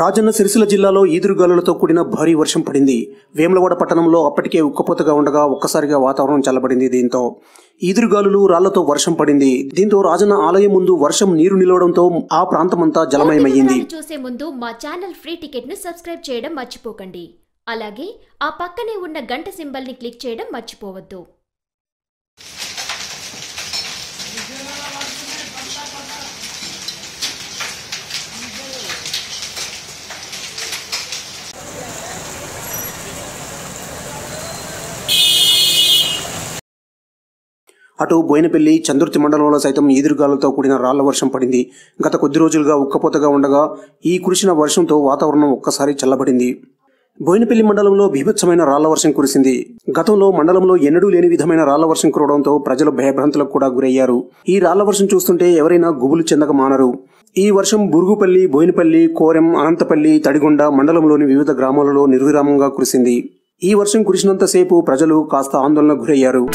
రాజన్న సిరిసిల్ల జిల్లాలో ఈదురుగాలులతో కూడిన భారీ వర్షం పడింది. వేములవాడ పట్టణంలో అప్పటికే ఉక్కపోతగా ఉండగా ఒక్కసారిగా వాతావరణం చల్లబడింది దీంతో. ఈదురుగాలులు రాళ్ళతో వర్షం పడింది. దీంతో రాజన్న ఆలయం ముందు వర్షం నీరు నిలవడంతో ఆ ప్రాంతమంతా జలమయమయ్యింది. చూసే ముందు మా ఛానల్ ఫ్రీ టికెట్ను సబ్స్క్రైబ్ చేయడం మర్చిపోకండి. అలాగే ఆ పక్కనే ఉన్న గంట సింబల్ని క్లిక్ చేయడం మర్చిపోవద్దు. అటు బోయినపల్లి చందుర్తి మండలంలో సైతం ఈదురుగాలతో కూడిన రాళ్ళ వర్షం పడింది. గత కొద్ది రోజులుగా ఉక్కపోతగా ఉండగా ఈ కురిసిన వర్షంతో వాతావరణం ఒక్కసారి చల్లబడింది. బోయినపల్లి మండలంలో బీభత్సమైన రాళ్ళ వర్షం కురిసింది. గతంలో మండలంలో ఎన్నడూ లేని విధమైన రాళ్ళ వర్షం కురవడంతో ప్రజలు భయభ్రాంతులకు కూడా గురయ్యారు. ఈ రాళ్ళ వర్షం చూస్తుంటే ఎవరైనా గుబులు చెందక మానరు. ఈ వర్షం బురుగుపల్లి బోయినపల్లి కోరెం అనంతపల్లి తడిగొండ మండలంలోని వివిధ గ్రామాలలో నిర్విరామంగా కురిసింది. ఈ వర్షం కురిసినంతసేపు ప్రజలు కాస్త ఆందోళనకు గురయ్యారు.